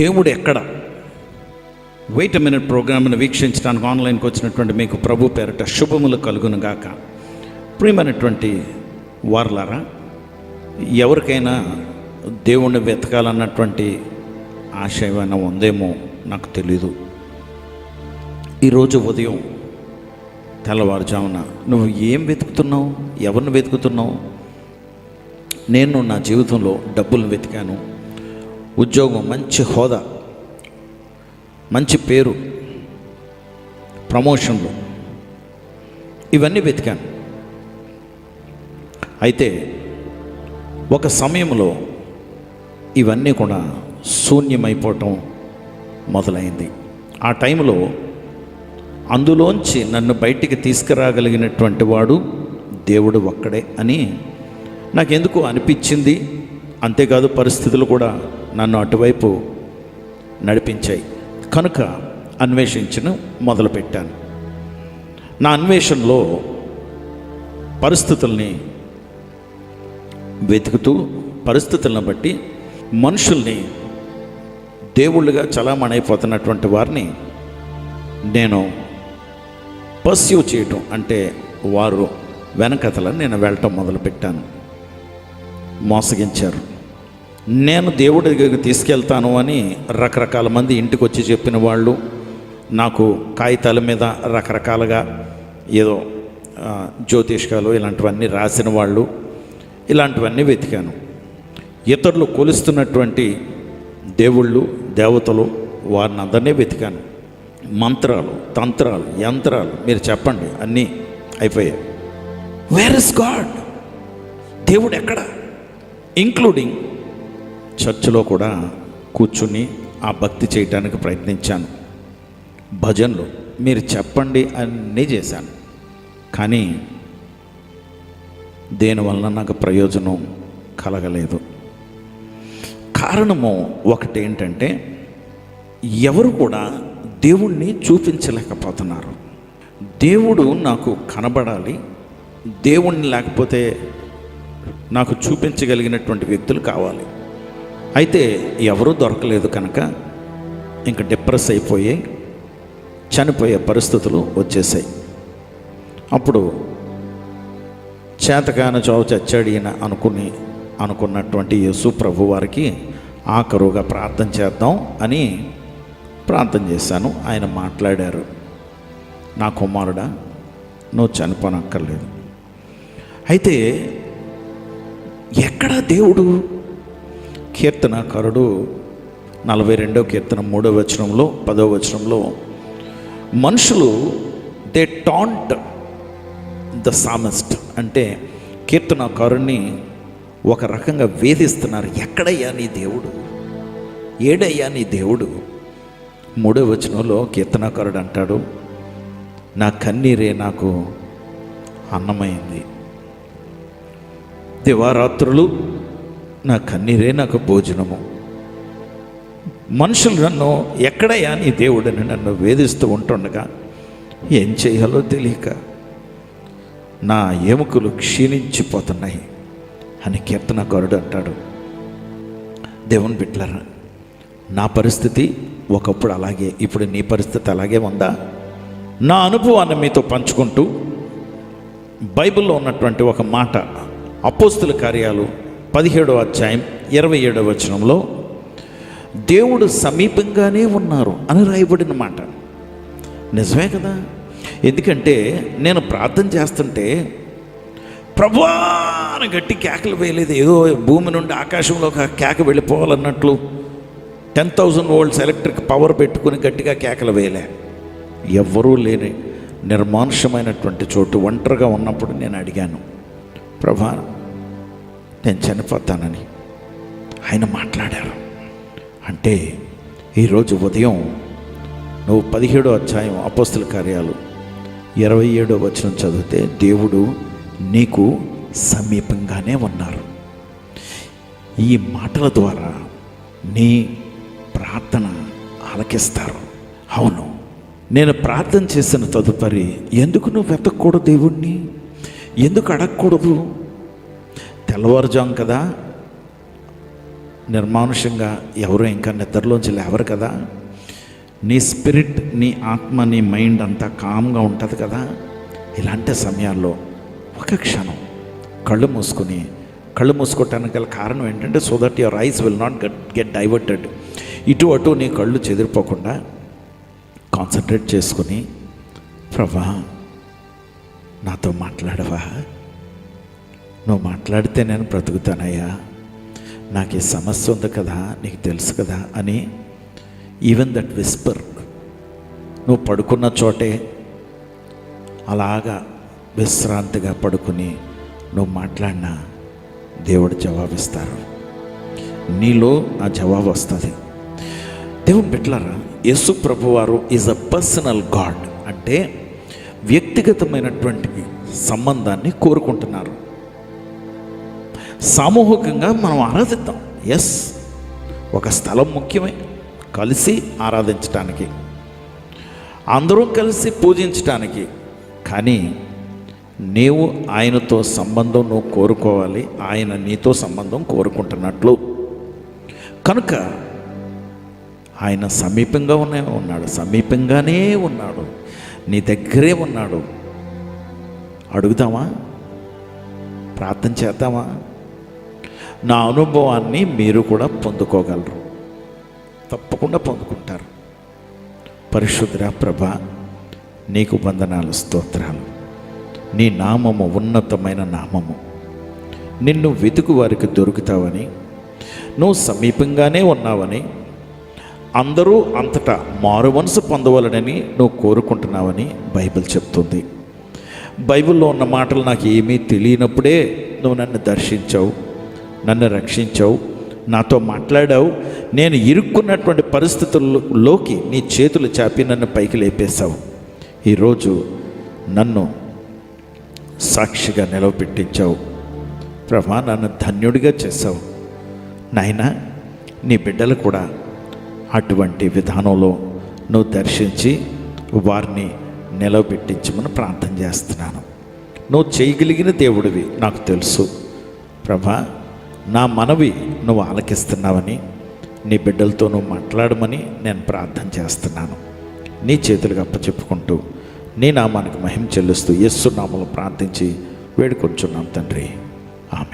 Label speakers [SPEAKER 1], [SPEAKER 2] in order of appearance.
[SPEAKER 1] దేవుడు ఎక్కడ wait minute ప్రోగ్రామ్ను వీక్షించడానికి ఆన్లైన్కి వచ్చినటువంటి మీకు ప్రభు పేరట శుభములు కలుగును గాక. ప్రియమైనటువంటి వార్లారా ఎవరికైనా దేవుణ్ణి వెతకాలన్నటువంటి ఆశ ఏమైనా ఉందేమో నాకు తెలీదు. ఈరోజు ఉదయం తెల్లవారుజామున నువ్వు ఏం వెతుకుతున్నావు? ఎవరిని వెతుకుతున్నావు? నేను నా జీవితంలో డబ్బులు వెతికాను. ఉద్యోగం మంచి హోదా మంచి పేరు ప్రమోషన్లు ఇవన్నీ వెతికాను. అయితే ఒక సమయంలో ఇవన్నీ కూడా శూన్యమైపోవటం మొదలైంది. ఆ టైంలో అందులోంచి నన్ను బయటికి తీసుకురాగలిగినటువంటి వాడు దేవుడు ఒక్కడే అని నాకెందుకు అనిపించింది. అంతేకాదు పరిస్థితులు కూడా నన్ను అటువైపు నడిపించాయి. కనుక అన్వేషించను మొదలుపెట్టాను. నా అన్వేషణలో పరిస్థితుల్ని వెతుకుతూ పరిస్థితులను బట్టి మనుషుల్ని దేవుళ్ళుగా చలామణైపోతున్నటువంటి వారిని నేను పర్స్యూ చేయటం అంటే వారు వెనకథలను నేను వెళ్ళటం మొదలుపెట్టాను. మోసగించారు. నేను దేవుడి దగ్గరికి తీసుకెళ్తాను అని రకరకాల మంది ఇంటికి వచ్చి చెప్పిన వాళ్ళు నాకు కాగితాల మీద రకరకాలుగా ఏదో జ్యోతిష్కాలు ఇలాంటివన్నీ రాసిన వాళ్ళు ఇలాంటివన్నీ వెతికాను. ఇతరులు కొలుస్తున్నటువంటి దేవుళ్ళు దేవతలు వారిని అందరినీ వెతికాను. మంత్రాలు తంత్రాలు యంత్రాలు మీరు చెప్పండి అన్నీ అయిపోయాయి. వేర్ ఇస్ గాడ్ దేవుడు ఎక్కడ? ఇంక్లూడింగ్ చర్చిలో కూడా కూర్చుని ఆ భక్తి చేయటానికి ప్రయత్నించాను. భజనలు మీరు చెప్పండి అన్నీ చేశాను. కానీ దేనివల్ల నాకు ప్రయోజనం కలగలేదు. కారణము ఒకటి ఏంటంటే ఎవరు కూడా దేవుణ్ణి చూపించలేకపోతున్నారు. దేవుడు నాకు కనబడాలి దేవుణ్ణి లేకపోతే నాకు చూపించగలిగినటువంటి వ్యక్తులు కావాలి. అయితే ఎవరూ దొరకలేదు కనుక ఇంకా డిప్రెస్ అయిపోయి చనిపోయే పరిస్థితులు వచ్చేసాయి. అప్పుడు చేతకాన చావు చచ్చాడు ఈయన అనుకుని అనుకున్నటువంటి యేసు ప్రభు వారికి ఆఖరుగా ప్రార్థన చేద్దాం అని ప్రార్థన చేశాను. ఆయన మాట్లాడారు నా కుమారుడా నువ్వు చనిపోనక్కర్లేదు. అయితే ఎక్కడ దేవుడు కీర్తనకారుడు నలభై రెండో కీర్తన మూడో వచనంలో పదో వచనంలో మనుషులు దే టాంట్ ద సామెస్ట్ అంటే కీర్తనకారుణ్ణి ఒక రకంగా వేధిస్తున్నారు. ఎక్కడయ్యా నీ దేవుడు? ఏడయ్యా నీ దేవుడు? మూడో వచనంలో కీర్తనకారుడు అంటాడు నా కన్నీరే నాకు అన్నమైంది దివారాత్రులు నా కన్నీరే నాకు భోజనము. మనుషులు నన్ను ఎక్కడయ్యా నీ దేవుడని నన్ను వేధిస్తూ ఉంటుండగా ఏం చేయాలో తెలియక నా ఎముకలు క్షీణించిపోతున్నాయి అని కీర్తనకారుడు అంటాడు. దేవుని బిట్లరా నా పరిస్థితి ఒకప్పుడు అలాగే ఇప్పుడు నీ పరిస్థితి అలాగే ఉందా? నా అనుభవాన్ని మీతో పంచుకుంటూ బైబిల్లో ఉన్నటువంటి ఒక మాట అపోస్తుల కార్యాలు పదిహేడవ అధ్యాయం ఇరవై ఏడవ వచనంలో దేవుడు సమీపంగానే ఉన్నారు అని రాయబడిన మాట. నిజమే కదా? ఎందుకంటే నేను ప్రార్థన చేస్తుంటే ప్రభా గట్టి కేకలు వేయలేదు. ఏదో భూమి నుండి ఆకాశంలో ఒక కేక వెళ్ళిపోవాలన్నట్లు ten thousand volts electric power పెట్టుకుని గట్టిగా కేకలు వేయలే. ఎవ్వరూ లేని నిర్మానుషమైనటువంటి చోటు ఒంటరిగా ఉన్నప్పుడు నేను అడిగాను ప్రభా నేను చనిపోతానని ఆయన మాట్లాడారు. అంటే ఈరోజు ఉదయం నువ్వు పదిహేడో అధ్యాయం అపోస్తుల కార్యాలు ఇరవై ఏడో వచనం చదివితే దేవుడు నీకు సమీపంగానే ఉన్నారు. ఈ మాటల ద్వారా నీ ప్రార్థన ఆలకిస్తారు. అవును నేను ప్రార్థన చేసిన తదుపరి ఎందుకు నువ్వు వెతకూడదు దేవుణ్ణి? ఎందుకు అడగకూడదు? తెల్లవారుజాం కదా. నిర్మానుషంగా ఎవరు ఇంకా నిద్రలోంచి లేవరు కదా. నీ స్పిరిట్ నీ ఆత్మ నీ మైండ్ అంతా కామ్గా ఉంటుంది కదా. ఇలాంటి సమయాల్లో ఒక క్షణం కళ్ళు మూసుకుని కళ్ళు మూసుకోవటానికి గల కారణం ఏంటంటే so that your eyes will not get get diverted ఇటు అటు నీ కళ్ళు చెదిరిపోకుండా కాన్సన్ట్రేట్ చేసుకుని ప్రభా నాతో మాట్లాడవా? నువ్వు మాట్లాడితే నేను బ్రతుకుతానయ్యా. నాకు ఈ సమస్య ఉంది కదా నీకు తెలుసు కదా అని ఈవెన్ దట్ విస్పర్ నువ్వు పడుకున్న చోటే అలాగా విశ్రాంతిగా పడుకుని నువ్వు మాట్లాడినా దేవుడు జవాబిస్తారు. నీలో ఆ జవాబు వస్తుంది. దేవుని బిట్లరా యేసు ప్రభువారు ఈజ్ అ పర్సనల్ గాడ్ అంటే వ్యక్తిగతమైనటువంటి సంబంధాన్ని కోరుకుంటున్నారు. సామూహికంగా మనం ఆరాధిద్దాం. ఎస్ ఒక స్థలం ముఖ్యమే. కలిసి ఆరాధించటానికి. అందరూ కలిసి పూజించటానికి. కానీ నీవు ఆయనతో సంబంధం నువ్వు కోరుకోవాలి. ఆయన నీతో సంబంధం కోరుకుంటున్నట్లు. కనుక ఆయన సమీపంగా ఉన్న ఉన్నాడు. సమీపంగానే ఉన్నాడు. నీ దగ్గరే ఉన్నాడు. అడుగుదామా? ప్రార్థన చేద్దామా? నా అనుభవాన్ని మీరు కూడా పొందుకోగలరు. తప్పకుండా పొందుకుంటారు. పరిశుద్ర ప్రభ నీకు వందనాలు స్తోత్రాలు. నీ నామము ఉన్నతమైన నామము. నిన్ను వెతుకు వారికి దొరుకుతావని నువ్వు సమీపంగానే ఉన్నావని అందరూ అంతటా మారు మనసు పొందవాలని నువ్వు కోరుకుంటున్నావని బైబిల్ చెప్తుంది. బైబిల్లో ఉన్న మాటలు నాకు ఏమీ తెలియనప్పుడే నువ్వు నన్ను దర్శించావు. నన్ను రక్షించావు నాతో మాట్లాడావు. నేను ఇరుక్కున్నటువంటి పరిస్థితుల్లోకి నీ చేతులు చాపి నన్ను పైకి లేపేశావు. ఈరోజు నన్ను సాక్షిగా నిలవపెట్టించావు ప్రభా నన్ను ధన్యుడిగా చేశావు. నాయన నీ బిడ్డలు కూడా అటువంటి విధానంలో నువ్వు దర్శించి వారిని నిలవబెట్టించమని ప్రార్థన చేస్తున్నాను. నువ్వు చేయగలిగిన దేవుడివి నాకు తెలుసు. ప్రభా నా మనవి నువ్వు ఆలకిస్తున్నావని నీ బిడ్డలతో నువ్వు మాట్లాడమని నేను ప్రార్థన చేస్తున్నాను. నీ చేతులకు అప్పచెప్పుకుంటూ నీ నామానికి మహిమ చెల్లిస్తూ యస్సు నామలు ప్రార్థించి వేడుకొంచున్నాం తండ్రి. ఆమె